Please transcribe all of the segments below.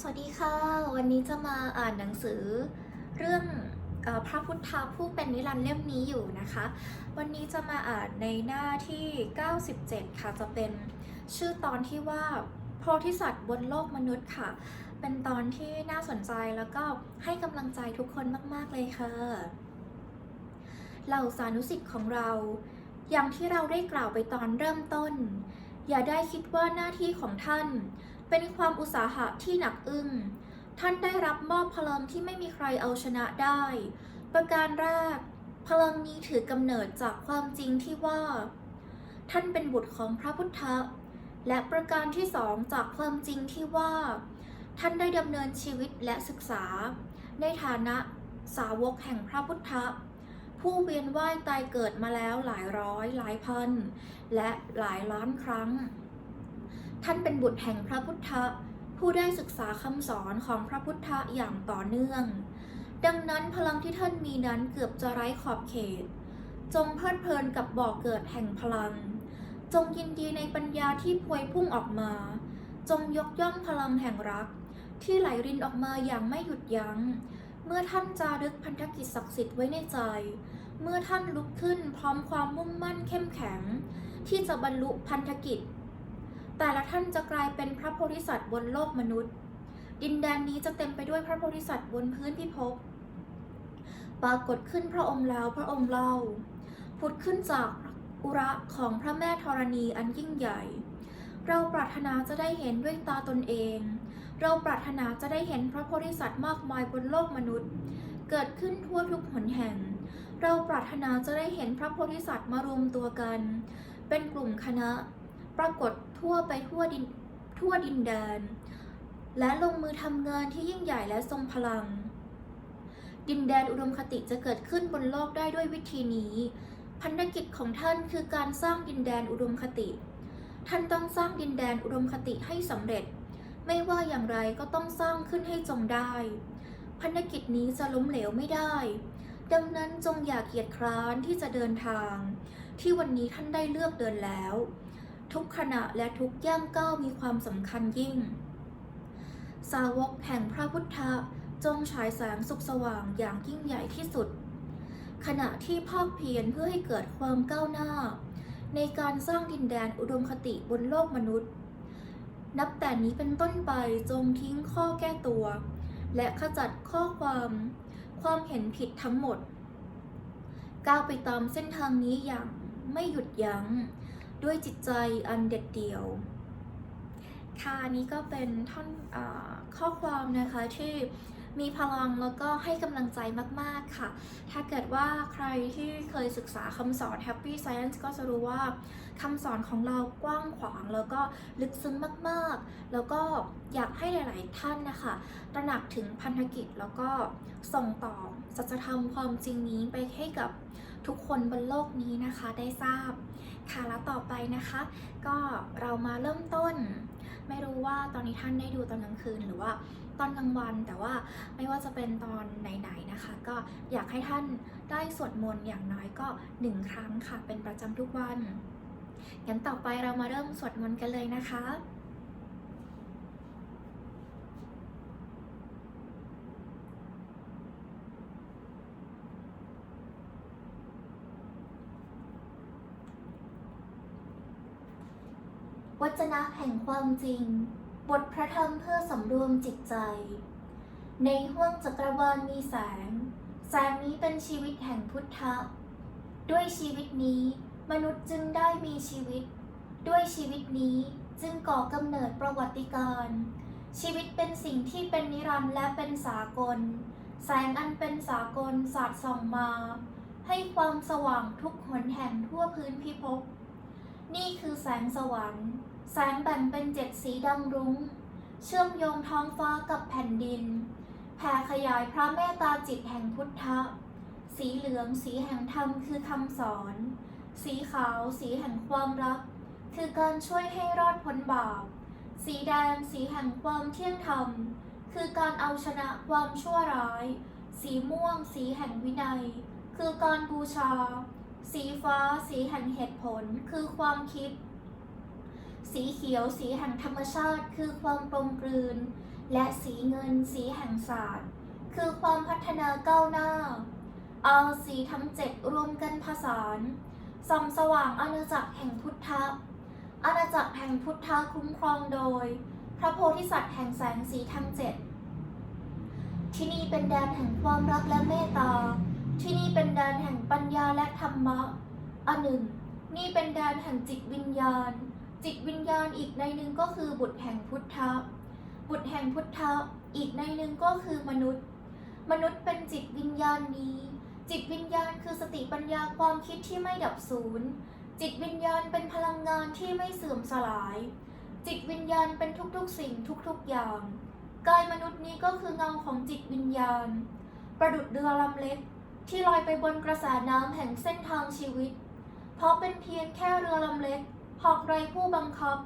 สวัสดีค่ะ วันนี้จะมาอ่านหนังสือเรื่องออพระพุทธาผู้เป็นนิรันดร์เล่มนี้อยู่นะคะ วันนี้จะมาอ่านในหน้าที่ 97 ค่ะ จะเป็นชื่อตอนที่ว่าโพธิสัตว์บนโลกมนุษย์ค่ะ เป็นตอนที่น่าสนใจแล้วก็ให้กำลังใจทุกคนมากๆเลยค่ะ เหล่าสานุสิทธิ์ของเรา อย่างที่เราได้กล่าวไปตอนเริ่มต้น อย่าได้คิดว่าหน้าที่ของท่าน เป็นความอุตสาหะที่หนักอึ้ง ท่านได้รับมอบพลังที่ไม่มีใครเอาชนะได้ ประการแรก พลังนี้ถือกำเนิดจากความจริงที่ว่า ท่านเป็นบุตรของพระพุทธและประการที่สองจากความจริงที่ว่า ท่านได้ดำเนินชีวิตและศึกษา ในฐานะสาวกแห่งพระพุทธผู้เวียนว่ายตายเกิดมาแล้วหลายร้อยหลายพัน และหลายล้านครั้ง ท่านเป็นบุตรแห่งพระพุทธผู้ได้ศึกษาคำสอนของพระพุทธอย่างต่อเนื่อง ดังนั้นพลังที่ท่านมีนั้นเกือบจะไร้ขอบเขต จงเพลิดเพลินกับบ่อเกิดแห่งพลัง จงยินดีในปัญญาที่พวยพุ่งออกมา จงยกย่องพลังแห่งรัก ที่ไหลรินออกมาอย่างไม่หยุดยัง้ง เมื่อท่านจารึกพันธกิจศักดิ์สิทธิ์ไว้ในใจ เมื่อท่านลุกขึ้นพร้อมความมุ่งมั่นเข้มแข็ง ที่จะบรรลุพันธกิจ แต่ละท่านจะกลายเป็นพระโพธิสัตว์บนโลกมนุษย์ ดินแดนนี้จะเต็มไปด้วยพระโพธิสัตว์บนพื้นพิภพปรากฏขึ้นพระองค์แล้วพระองค์เล่า ผุดขึ้นจากอุระของพระแม่ธรณีอันยิ่งใหญ่ เราปรารถนาจะได้เห็นด้วยตาตนเอง เราปรารถนาจะได้เห็นพระโพธิสัตว์มากมายบนโลกมนุษย์ เกิดขึ้นทั่วทุกหนแห่ง เราปรารถนาจะได้เห็นพระโพธิสัตว์มารวมตัวกัน เป็นกลุ่มคณะ ปรากฏทั่วไปทั่วดินทั่วดินแดน และลงมือทำงานที่ยิ่งใหญ่และทรงพลัง ดินแดนอุดมคติจะเกิดขึ้นบนโลกได้ด้วยวิธีนี้พันธกิจของท่านคือการสร้างดินแดนอุดมคติ ท่านต้องสร้างดินแดนอุดมคติให้สำเร็จ ไม่ว่าอย่างไรก็ต้องสร้างขึ้นให้จงได้ พันธกิจนี้จะล้มเหลวไม่ได้ ดังนั้นจงอย่าเกียจคร้านที่จะเดินทาง ที่วันนี้ท่านได้เลือกเดินแล้ว ทุกขณะและทุกย่างก้าวมีความสำคัญยิ่ง สาวกแห่งพระพุทธจงฉายแสงสุขสว่างอย่างยิ่งใหญ่ที่สุด ขณะที่ภาคเพียรเพื่อให้เกิดความก้าวหน้า ในการสร้างดินแดนอุดมคติบนโลกมนุษย์ นับแต่นี้เป็นต้นไปจงทิ้งข้อแก้ตัว และขจัดข้อความ ความเห็นผิดทั้งหมด ก้าวไปตามเส้นทางนี้อย่างไม่หยุดยัง้ง ด้วยจิตใจอันเด็ดเดี่ยว ค่ะ นี้ก็เป็นท่อนอข้อความนะคะที่มีพลังแล้วก็ให้กำลังใจมาก ๆ ค่ะ ถ้าเกิดว่าใครที่เคยศึกษาคำสอน Happy Science ก็จะรู้ว่าคำสอนของเรากว้างขวาง แล้วก็ลึกซึ้งมาก ๆ แล้วก็อยากให้หลาย ๆ ท่านนะคะ ตระหนักถึงพันธกิจแล้วก็ส่งต่อสัจธรรมความจริงนี้ไปให้กับ ทุกคนบนโลกนี้นะคะได้ทราบ ค่ะแล้วต่อไปนะคะ ก็เรามาเริ่มต้น ไม่รู้ว่าตอนนี้ท่านได้ดูตอนกลางคืนหรือว่าตอนกลางวัน แต่ว่าไม่ว่าจะเป็นตอนไหนๆนะคะ ก็อยากให้ท่านได้สวดมนต์อย่างน้อยก็หนึ่งครั้งค่ะ เป็นประจำทุกวันงั้นต่อไปเรามาเริ่มสวดมนต์กันเลยนะคะ วจนะแห่งความจริง บทพระธรรมเพื่อสำรวมจิตใจ ในห้วงจักรวาลมีแสง แสงนี้เป็นชีวิตแห่งพุทธะ ด้วยชีวิตนี้มนุษย์จึงได้มีชีวิต ด้วยชีวิตนี้จึงก่อกำเนิดประวัติการ ชีวิตเป็นสิ่งที่เป็นนิรันดร์และเป็นสากล แสงอันเป็นสากลสาดส่องมา ให้ความสว่างทุกหนแห่งทั่วพื้นพิภพนี่คือแสงสวรรค์ แสงแบ่งเป็นเจ็ดสีดังรุง้ง เชื่อมโยงท้องฟ้ากับแผ่นดิน แผ่ขยายพระเมตตาจิตแห่งพุทธะ สีเหลืองสีแห่งธรรมคือคำสอน สีขาวสีแห่งความรัก คือการช่วยให้รอดพ้นบาป สีแดงสีแห่งความเที่ยงธรรม คือการเอาชนะความชั่วร้าย สีม่วงสีแห่งวินัย คือการบูชา สีฟ้าสีแห่งเหตุผลคือความคิด สีเขียวสีแห่งธรรมชาติ คือความกลมกลืน และสีเงินสีแห่งศาสตร์ คือความพัฒนาก้าวหน้า เอาสีทั้งเจ็ดรวมกันผสานส่องสว่างอาณาจักรแห่งพุทธะอาณาจักรแห่งพุทธะคุ้มครองโดย พระโพธิสัตว์แห่งแสงสีทั้งเจ็ดที่นี่เป็นแดนแห่งความรักและเมตตา ที่นี่เป็นแดนแห่งปัญญาและธรรมะ อันหนึ่ง นี่เป็นแดนแห่งจิตวิญญาณ จิตวิญญาณอีกในหนึ่งก็คือบุตรแห่งพุทธะ บุตรแห่งพุทธะอีกในหนึ่งก็คือมนุษย์ มนุษย์เป็นจิตวิญญาณนี้ จิตวิญญาณคือสติปัญญาความคิดที่ไม่ดับสูญจิตวิญญาณเป็นพลังงานที่ไม่เสื่อมสลาย จิตวิญญาณเป็นทุกๆสิ่งทุกๆอย่าง กายมนุษย์นี้ก็คือเงาของจิตวิญญาณ ประดุดเรือลำเล็กที่ลอยไปบนกระแสน้ำแห่งเส้นทางชีวิต เพราะเป็นเพียงแค่เรือลำเล็ก หากไรผู้บังคับ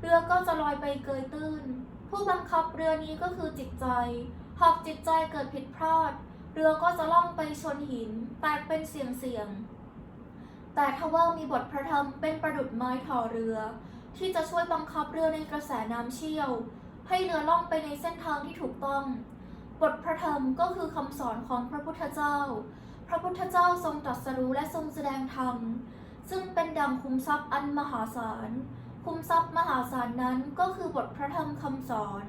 เรือก็จะลอยไปเกยตื้น ผู้บังคับเรือนี้ก็คือจิตใจ หากจิตใจเกิดผิดพลาด เรือก็จะล่องไปชนหิน แตกเป็นเสียงเสียง แต่ทว่ามีบทพระธรรมเป็นประดุดไม้ถ่อเรือ ที่จะช่วยบังคับเรือในกระแสน้ำเชี่ยว ให้เรือล่องไปในเส้นทางที่ถูกต้อง บทพระธรรมก็คือคำสอนของพระพุทธเจ้า พระพุทธเจ้าทรงตรัสรู้และทรงแสดงธรรม ซึ่งเป็นดังคุ้มทรัพย์อันมหาศาล คุ้มทรัพย์มหาศาลนั้นก็คือบทพระธรรมคำสอน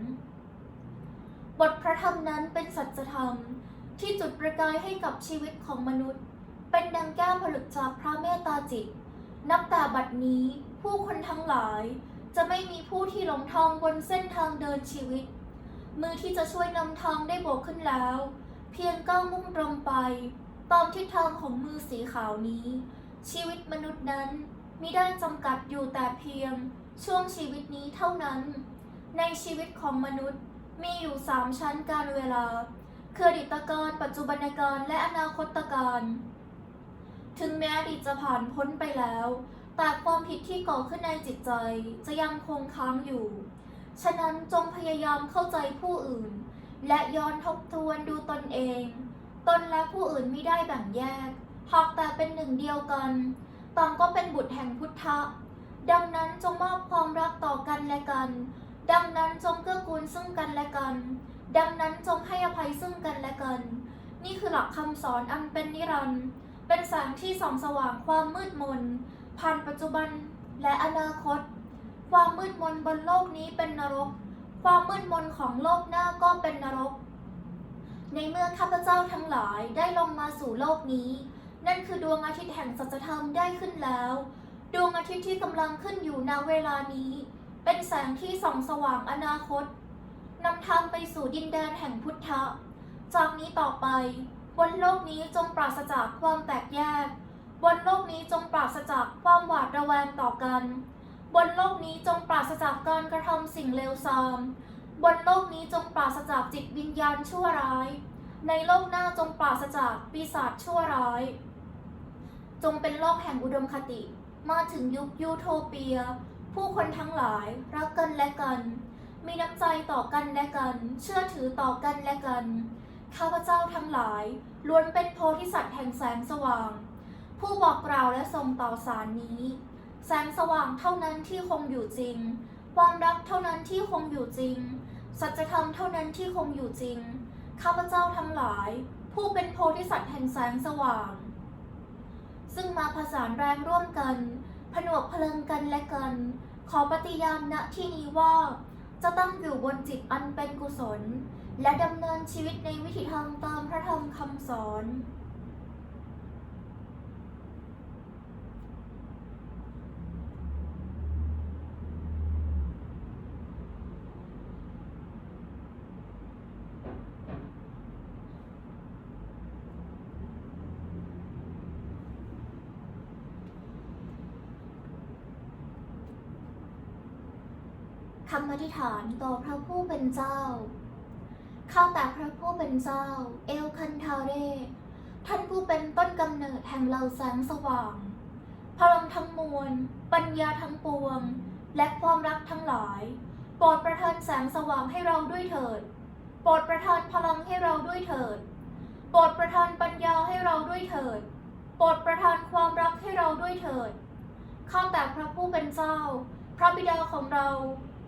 บทพระธรรมนั้นเป็นสัจธรรมที่จุดประกายให้กับชีวิตของมนุษย์ เป็นดังแก้วผลึกจากพระเมตตาจิต นับแต่บัดนี้ผู้คนทั้งหลายจะไม่มีผู้ที่หลงทางบนเส้นทางเดินชีวิต มือที่จะช่วยนำทางได้โบกขึ้นแล้ว เพียงก้าวมุ่งตรงไป ตามทิศทางของมือสีขาวนี้ ชีวิตมนุษย์นั้นมิได้จำกัดอยู่แต่เพียงช่วงชีวิตนี้เท่านั้น ในชีวิตของมนุษย์มีอยู่สามชั้นการเวลา คืออดีตการปัจจุบันการและอนาคตการ ถึงแม้อดีตจะผ่านพ้นไปแล้ว แต่ความผิดที่ก่อขึ้นในจิตใจจะยังคงค้างอยู่ ฉะนั้นจงพยายามเข้าใจผู้อื่น และย้อนทบทวนดูตนเอง ตนและผู้อื่นไม่ได้แบ่งแยก หากแต่เป็นหนึ่งเดียวกัน ต่างก็เป็นบุตรแห่งพุทธะ ดังนั้นจงมอบความรักต่อกันและกัน ดังนั้นจงเกื้อกูลซึ่งกันและกัน ดังนั้นจงให้อภัยซึ่งกันและกัน นี่คือหลักคำสอนอันเป็นนิรันดร์เป็นแสงที่ส่องสว่างความมืดมน ผ่านปัจจุบันและอนาคต ความมืดมนบนโลกนี้เป็นนรก ความมืดมนของโลกหน้าก็เป็นนรก ในเมื่อข้าพเจ้าทั้งหลายได้ลงมาสู่โลกนี้ นั่นคือดวงอาทิตย์แห่งสัจธรรมได้ขึ้นแล้ว ดวงอาทิตย์ที่กำลังขึ้นอยู่ณเวลานี้ เป็นแสงที่ส่องสว่างอนาคตนำทางไปสู่ดินแดนแห่งพุทธะ จากนี้ต่อไป บนโลกนี้จงปราศจากความแตกแยก บนโลกนี้จงปราศจากความหวาดระแวงต่อกัน บนโลกนี้จงปราศจากการกระทำสิ่งเลวทราม บนโลกนี้จงปราศจากจิตวิญญาณชั่วร้าย ในโลกหน้าจงปราศจากปีศาจชั่วร้าย จงเป็นโลกแห่งอุดมคติ มาถึงยุคยูโทเปีย ผู้คนทั้งหลายรักกันและกัน มีน้ำใจต่อกันและกัน เชื่อถือต่อกันและกัน ข้าพเจ้าทั้งหลายล้วนเป็นโพธิสัตว์แห่งแสงสว่าง ผู้บอกกล่าวและส่งต่อสารนี้ แสงสว่างเท่านั้นที่คงอยู่จริง ความรักเท่านั้นที่คงอยู่จริง สัจธรรมเท่านั้นที่คงอยู่จริง ข้าพเจ้าทั้งหลาย ผู้เป็นโพธิสัตว์แห่งแสงสว่าง ซึ่งมาผสานแรงร่วมกัน ผนวกพลังกันและกัน ขอปฏิญาณณที่นี้ว่า จะตั้งอยู่บนจิตอันเป็นกุศล และดำเนินชีวิตในวิถีทางตามพระธรรมคำสอน คำอธิษฐานต่อพระผู้เป็นเจ้า ข้าแต่พระผู้เป็นเจ้า เอลคันทาเรท่านผู้เป็นต้นกำเนิดแห่งเราแสงสว่าง พลังทั้งมวล ปัญญาทั้งปวง และความรักทั้งหลาย โปรดประทานแสงสว่างให้เราด้วยเถิด โปรดประทานพลังให้เราด้วยเถิด โปรดประทานปัญญาให้เราด้วยเถิด โปรดประทานความรักให้เราด้วยเถิด ข้าแต่พระผู้เป็นเจ้า พระบิดาของเรา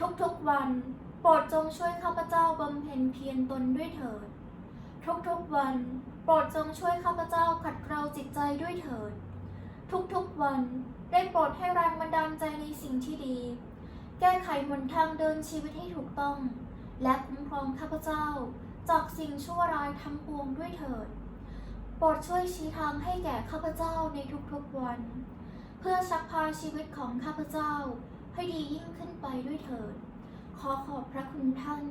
ทุกๆวัน โปรดจงช่วยข้าพเจ้าบำเพ็ญเพียรตนด้วยเถิด ทุกๆวัน โปรดจงช่วยข้าพเจ้าขัดเกลาจิตใจด้วยเถิด ทุกๆวันได้โปรดให้แรงบันดาลใจในสิ่งที่ดี แก้ไขหนทางเดินชีวิตให้ถูกต้อง และคุ้มครองข้าพเจ้า จากสิ่งชั่วร้ายทั้งปวงด้วยเถิด โปรดช่วยชี้ทางให้แก่ข้าพเจ้าในทุกๆวัน เพื่อชักพาชีวิตของข้าพเจ้า ให้ดียิ่งขึ้นไปด้วยเถิด ขอขอบพระคุณท่าน